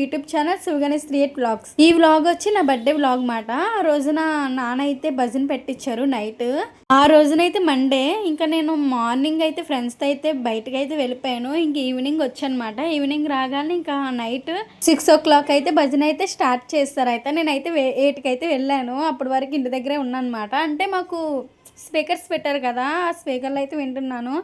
YouTube channel Shivaganesh create vlogs. ఈ vlog వచ్చి నా బర్త్డే వ్లాగ్ మాట. ఆ రోజున నాన్న అయితే భజన పెట్టించారు నైట్. ఆ రోజునైతే మండే. ఇంకా నేను మార్నింగ్ అయితే ఫ్రెండ్స్తో అయితే బయటకు అయితే వెళ్ళిపోయాను. ఇంక ఈవినింగ్ వచ్చానమాట. ఈవినింగ్ రాగానే ఇంకా నైట్ సిక్స్ ఓ క్లాక్ అయితే భజన అయితే స్టార్ట్ చేస్తారు. అయితే నేనైతే ఎయిట్కి అయితే వెళ్ళాను. అప్పటి వరకు ఇంటి దగ్గరే ఉన్నానమాట. అనమాట అంటే మాకు స్పీకర్స్ పెట్టారు కదా. ఆ స్పీకర్లు అయితే వింటున్నాను.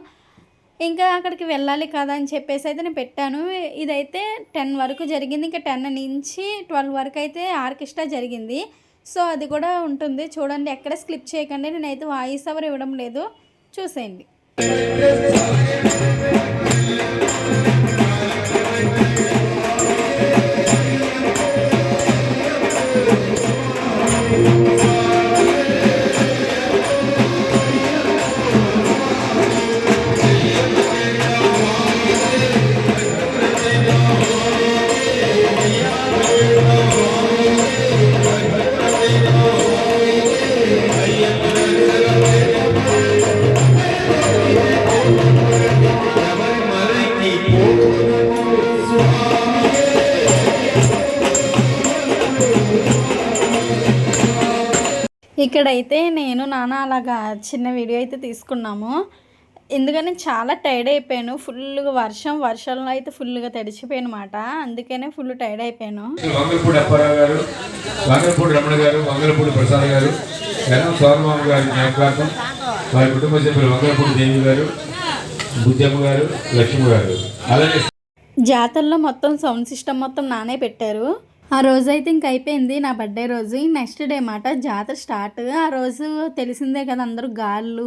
ఇంకా అక్కడికి వెళ్ళాలి కదా అని చెప్పేసి అయితే నేను పెట్టాను. ఇదైతే టెన్ వరకు జరిగింది. ఇంకా టెన్ నుంచి ట్వెల్వ్ వరకు అయితే ఆర్కెస్ట్రా జరిగింది. సో అది కూడా ఉంటుంది. చూడండి ఎక్కడ స్క్లిప్ చేయకండి. నేనైతే వాయిస్ ఓవర్ ఇవ్వడం లేదు. చూసేయండి. ఇక్కడైతే నేను నాన్న అలాగా చిన్న వీడియో అయితే తీసుకున్నాము. ఎందుకని చాలా టైర్డ్ అయిపోయాను. ఫుల్గా వర్షం వర్షంలో అయితే ఫుల్గా తడిచిపోయాను అనమాట అందుకనే ఫుల్ టైర్డ్ అయిపోయాను. వంగలపూడి అప్పారావు గారు వంగలపూడి రమణ గారు వంగలపూడి ప్రసాద్ గారు గణం గారి జ్ఞాపకార్థం వారి కుటుంబ సభ్యులు వంగలపూడి దేవి గారు బుద్ధమ్మ గారు లక్ష్మి గారు. అలాగే జాతరలో మొత్తం సౌండ్ సిస్టమ్ మొత్తం నానే పెట్టారు. ఆ రోజు అయితే ఇంక అయిపోయింది నా బర్త్డే రోజు. నెక్స్ట్ డే మాట జాతర స్టార్ట్. ఆ రోజు తెలిసిందే కదా అందరూ గాళ్ళు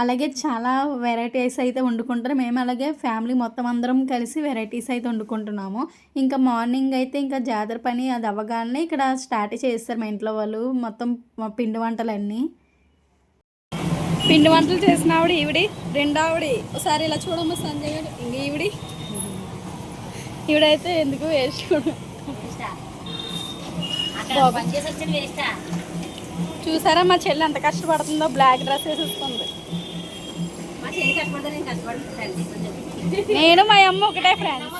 అలాగే చాలా వెరైటీస్ అయితే వండుకుంటారు. మేము అలాగే ఫ్యామిలీ మొత్తం అందరం కలిసి వెరైటీస్ అయితే వండుకుంటున్నాము. ఇంకా మార్నింగ్ అయితే ఇంకా జాతర పని అది అవ్వగానే ఇక్కడ స్టార్ట్ చేస్తారు మా ఇంట్లో వాళ్ళు మొత్తం పిండి వంటలన్నీ. పిండి వంటలు చేసిన ఆవిడ ఈవిడి రెండావిడి ఒకసారి ఇలా చూడమ్మ సంజయ్ గారు. ఇంక ఈవిడి. ఈవిడైతే ఎందుకు వేస్ట్ చూసారా మా చెల్లి ఎంత కష్టపడుతుందో? బ్లాక్ డ్రెస్ వేసేస్తుంది నేను మా అమ్మ ఒకటే ఫ్రెండ్స్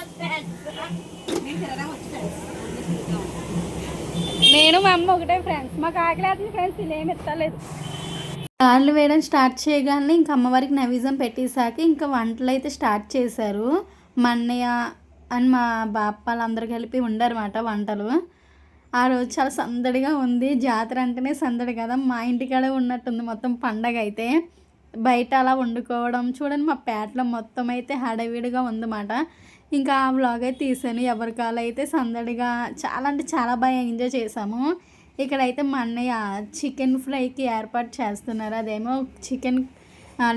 నేను మా అమ్మ ఒకటే ఫ్రెండ్స్ మాకు ఆకలి ఫ్రెండ్స్ ఏమి ఎత్తలేదు. కార్లు వేయడం స్టార్ట్ చేయగానే ఇంకా అమ్మవారికి నైవేద్యం పెట్టేశాక ఇంకా వంటలు అయితే స్టార్ట్ చేశారు. మా అన్నయ్య అని మా బాప్పాలు అందరు కలిపి ఉండరన్నమాట వంటలు. ఆ రోజు చాలా సందడిగా ఉంది. జాతర అంటేనే సందడి కదా. మా ఇంటికాడే ఉన్నట్టుంది మొత్తం పండగ అయితే బయట అలా వండుకోవడం చూడండి మా పేటలో మొత్తం అయితే హడావిడిగా ఉందన్నమాట. ఇంకా ఆ వ్లాగ్ అయితే తీసాను. ఎవరి కాలు అయితే సందడిగా చాలా అంటే చాలా బాగా ఎంజాయ్ చేసాము ఇక్కడైతే మా అన్నయ్య చికెన్ ఫ్రైకి ఏర్పాటు చేస్తున్నారు. అదేమో చికెన్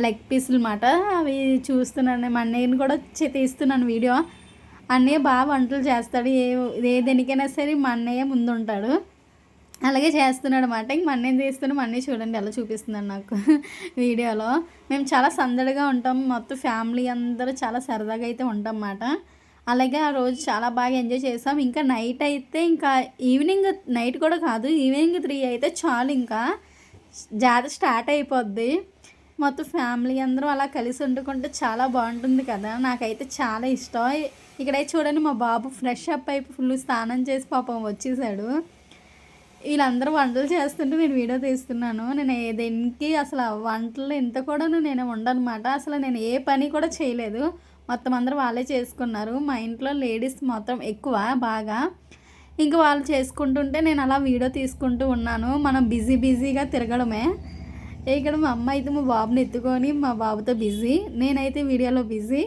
లెగ్ పీసులు అన్నమాట. అవి చూస్తున్నాను. మా అన్నయ్యని కూడా తీస్తున్నాను వీడియో. అన్నయ్య బాగా వంటలు చేస్తాడు. ఏ ఏ దేనికైనా సరే మా అన్నయ్య ముందుంటాడు. అలాగే చేస్తున్నాడు అనమాట ఇంక మా అన్నయ్య చేస్తున్నాడు? మా అన్నయ్య చూడండి ఎలా చూపిస్తున్నాడు నాకు వీడియోలో. మేము చాలా సందడిగా ఉంటాం. మొత్తం ఫ్యామిలీ అందరూ చాలా సరదాగా అయితే ఉంటాం అన్నమాట. అలాగే ఆ రోజు చాలా బాగా ఎంజాయ్ చేసాం. ఇంకా నైట్ అయితే ఇంకా ఈవినింగ్ నైట్ కూడా కాదు ఈవినింగ్ త్రీ అయితే చాలు ఇంకా. జాతర స్టార్ట్ అయిపోద్ది. మొత్తం ఫ్యామిలీ అందరూ అలా కలిసి వండుకుంటే చాలా బాగుంటుంది కదా. నాకైతే చాలా ఇష్టం. ఇక్కడైతే చూడండి మా బాబు ఫ్రెష్ అప్ అయిపోయి ఫుల్ స్నానం చేసి పాపం వచ్చేసాడు. వీళ్ళందరూ వంటలు చేస్తుంటే నేను వీడియో తీస్తున్నాను. నేను ఏ దేనికి అసలు వంటలు ఇంత కూడా నేను ఉండనమాట అసలు నేను ఏ పని కూడా చేయలేదు. మొత్తం అందరూ వాళ్ళే చేసుకున్నారు. మా ఇంట్లో లేడీస్ మొత్తం ఎక్కువ బాగా. ఇంకా వాళ్ళు చేసుకుంటుంటే నేను అలా వీడియో తీసుకుంటూ ఉన్నాను. మనం బిజీ బిజీగా తిరగడమే. ఇక్కడ మా అమ్మ అయితే మా బాబుని ఎత్తుకొని మా బాబుతో బిజీ. నేనైతే వీడియోలో బిజీ.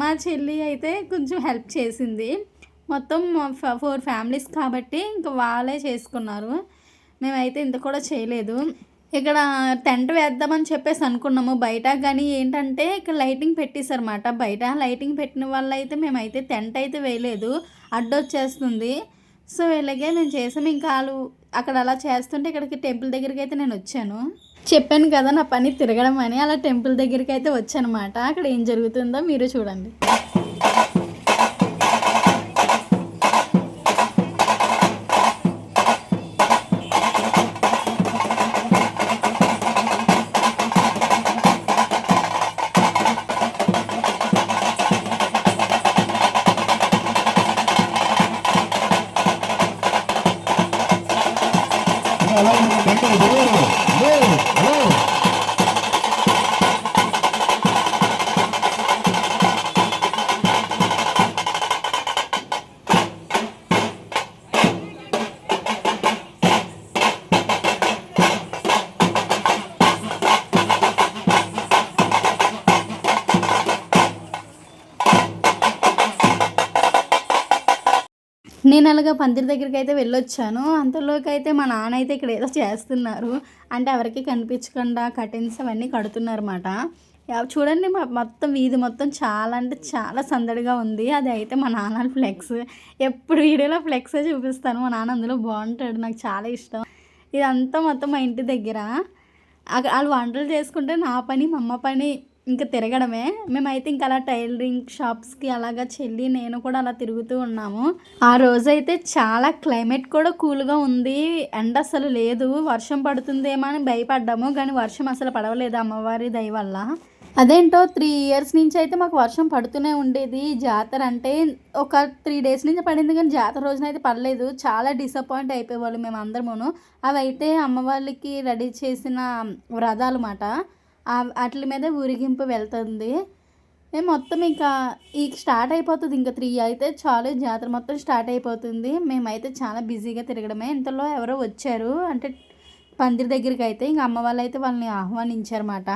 మా చెల్లి అయితే కొంచెం హెల్ప్ చేసింది. మొత్తం ఫోర్ ఫ్యామిలీస్ కాబట్టి ఇంకా వాళ్ళే చేసుకున్నారు. మేమైతే ఇంత కూడా చేయలేదు. ఇక్కడ టెంట్ వేద్దామని చెప్పేసి అనుకున్నాము. బయట కానీ ఏంటంటే ఇక్కడ లైటింగ్ పెట్టేశారన్నమాట. బయట లైటింగ్ పెట్టిన వల్ల అయితే మేమైతే టెంట్ అయితే వేయలేదు. అడ్డొచ్చేస్తుంది. సో ఇలాగే మేము చేసాము. ఇంకా వాళ్ళు అక్కడ అలా చేస్తుంటే ఇక్కడికి టెంపుల్ దగ్గరికి అయితే నేను వచ్చాను. చెప్పాను కదా నా పని తిరగడం అని అలా టెంపుల్ దగ్గరికి అయితే వచ్చానమాట. అక్కడ ఏం జరుగుతుందో మీరు చూడండి. నేను అలాగా పందిరి దగ్గరికి అయితే వెళ్ళొచ్చాను. అంతలోకి అయితే మా నాన్న అయితే ఇక్కడ ఏదో చేస్తున్నారు. అంటే ఎవరికి కనిపించకుండా కటిన్స్ అవన్నీ కడుతున్నారన్నమాట. చూడండి మా మొత్తం వీధి మొత్తం చాలా అంటే చాలా సందడిగా ఉంది. అది అయితే మా నాన్న ఫ్లెక్స్. ఎప్పుడు వీడియోలో ఫ్లెక్సే చూపిస్తాను. మా నాన్న అందులో బాగుంటాడు. నాకు చాలా ఇష్టం. ఇదంతా మొత్తం మా ఇంటి దగ్గర. వాళ్ళు వంటలు చేసుకుంటే నా పని మా అమ్మ పని ఇంకా తిరగడమే. మేమైతే ఇంకా అలా టైలరింగ్ షాప్స్కి అలాగా చెల్లి నేను కూడా అలా తిరుగుతూ ఉన్నాము. ఆ రోజైతే చాలా క్లైమేట్ కూడా కూల్గా ఉంది. ఎండ అసలు లేదు. వర్షం పడుతుందేమో అని భయపడ్డాము. కానీ వర్షం అసలు పడవలేదు అమ్మవారి దయ వల్ల. అదేంటో త్రీ ఇయర్స్ నుంచి అయితే మాకు వర్షం పడుతూనే ఉండేది. జాతర అంటే ఒక త్రీ డేస్ నుంచి పడింది కానీ జాతర రోజున అయితే పడలేదు. చాలా డిసప్పాయింట్ అయిపోయేవాళ్ళు మేము అందరమును అవి అయితే అమ్మవాళ్ళకి రెడీ చేసిన వ్రతాలు మాట. వాటి మీద ఊరిగింపు వెళ్తుంది. మేము మొత్తం ఇంకా ఈ స్టార్ట్ అయిపోతుంది ఇంకా త్రీ అయితే చాలు. జాతర మొత్తం స్టార్ట్ అయిపోతుంది. మేమైతే చాలా బిజీగా తిరగడమే. ఇంతలో ఎవరో వచ్చారు. అంటే పందిరి దగ్గరికి అయితే ఇంకా అమ్మ వాళ్ళు అయితే వాళ్ళని ఆహ్వానించారన్నమాట.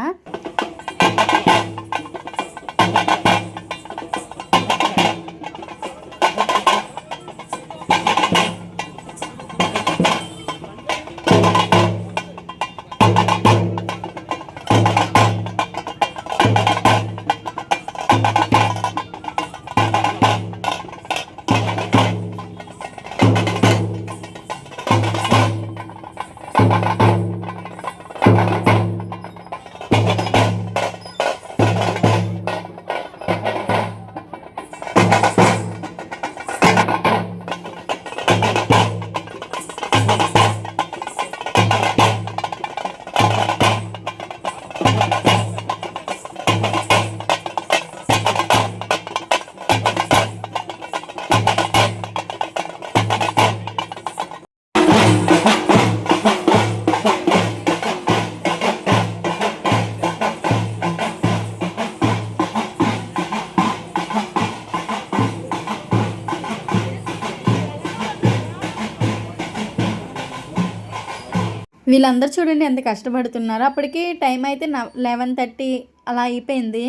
వీళ్ళందరూ చూడండి ఎంత కష్టపడుతున్నారు. అప్పటికి టైం అయితే లెవెన్ థర్టీ అలా అయిపోయింది.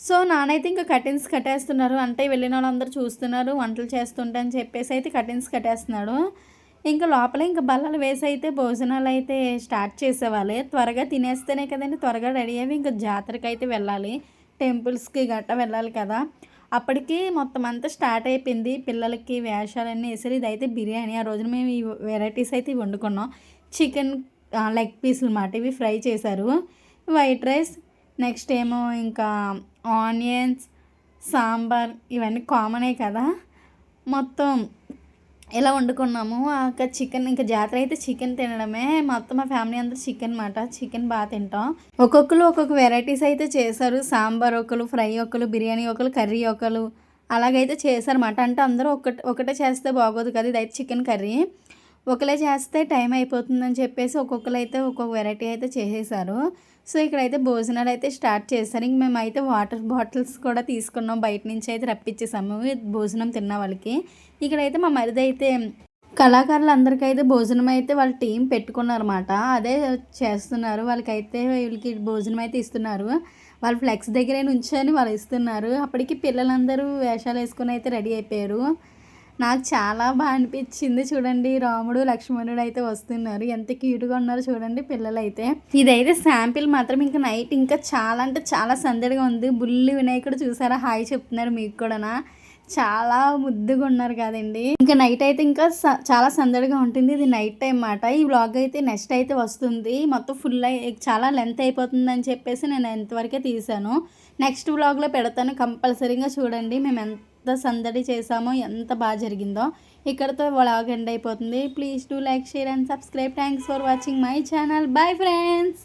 సో నానైతే ఇంకా కటిన్స్ కట్టేస్తున్నారు. అంటే వెళ్ళిన వాళ్ళందరూ చూస్తున్నారు వంటలు చేస్తుంటే అని చెప్పేసి అయితే కటిన్స్ కట్టేస్తున్నాడు. ఇంకా లోపల ఇంకా బల్లలు వేసి అయితే భోజనాలు అయితే స్టార్ట్ చేసేవాళ్ళే. త్వరగా తినేస్తేనే కదండి త్వరగా రెడీ అయ్యి ఇంకా జాతరకి అయితే వెళ్ళాలి. టెంపుల్స్కి గట్ట వెళ్ళాలి కదా. అప్పటికి మొత్తం అంతా స్టార్ట్ అయిపోయింది. పిల్లలకి వేషాలన్నీ వేసారు ఇది అయితే బిర్యానీ. ఆ రోజున మేము ఈ వెరైటీస్ అయితే వండుకున్నాం. చికెన్ లెగ్ పీసులు మాట ఇవి ఫ్రై చేశారు. వైట్ రైస్ నెక్స్ట్ ఏమో ఇంకా ఆనియన్స్ సాంబార్ ఇవన్నీ కామనే కదా. మొత్తం ఇలా వండుకున్నాము? ఇంకా చికెన్ ఇంకా జాతర అయితే చికెన్ తినడమే. మొత్తం మా ఫ్యామిలీ అంతా చికెన్ మాట చికెన్ బాగా తింటాం. ఒక్కొక్కరు ఒక్కొక్క వెరైటీస్ అయితే చేశారు. సాంబార్ ఒకరు ఫ్రై ఒకరు బిర్యానీ ఒకరు కర్రీ ఒకరు అలాగైతే చేశారన్నమాట అంటే అందరూ ఒకటి ఒకటే చేస్తే బాగోదు కదా ఇదైతే చికెన్ కర్రీ. ఒకలే చేస్తే టైం అయిపోతుందని చెప్పేసి ఒక్కొక్కరు అయితే ఒక్కొక్క వెరైటీ అయితే చేసేసారు. సో ఇక్కడైతే భోజనాలు అయితే స్టార్ట్ చేశారు. ఇంక మేమైతే వాటర్ బాటిల్స్ కూడా తీసుకున్నాం. బయట నుంచి అయితే రప్పించేసాము. భోజనం తిన్న వాళ్ళకి. ఇక్కడైతే మా మరిది అయితే కళాకారులు అందరికీ అయితే భోజనం అయితే వాళ్ళ టీం పెట్టుకున్నారన్నమాట. అదే చేస్తున్నారు. వాళ్ళకైతే వీళ్ళకి భోజనం అయితే ఇస్తున్నారు. వాళ్ళు ఫ్లెక్స్ దగ్గరే నుంచొని వాళ్ళు ఇస్తున్నారు. అప్పటికి పిల్లలందరూ వేషాలు వేసుకొని అయితే రెడీ అయిపోయారు. నాకు చాలా బాగా అనిపించింది చూడండి. రాముడు లక్ష్మణుడు అయితే వస్తున్నారు. ఎంత క్యూట్గా ఉన్నారు చూడండి పిల్లలు అయితే ఇదైతే శాంపిల్ మాత్రం ఇంకా నైట్ ఇంకా చాలా అంటే చాలా సందడిగా ఉంది. బుల్లి వినాయకుడు చూసారా? హాయ్ చెప్తున్నారు మీకు కూడా చాలా ముద్దుగా ఉన్నారు కదండి. ఇంకా నైట్ అయితే ఇంకా చాలా సందడిగా ఉంటుంది. ఇది నైట్ టైం మాట ఈ బ్లాగ్ అయితే నెక్స్ట్ అయితే వస్తుంది. మొత్తం ఫుల్ చాలా లెంత్ అయిపోతుంది అని చెప్పేసి నేను ఎంతవరకే తీసాను. నెక్స్ట్ బ్లాగ్లో పెడతాను కంపల్సరీగా చూడండి. మేము ఎంత ఎంత సందడి చేసామో ఎంత బాగా జరిగిందో ఇక్కడతో వ్లాగ్ ఎండ్ అయిపోతుంది please do like share and subscribe thanks for watching my channel bye friends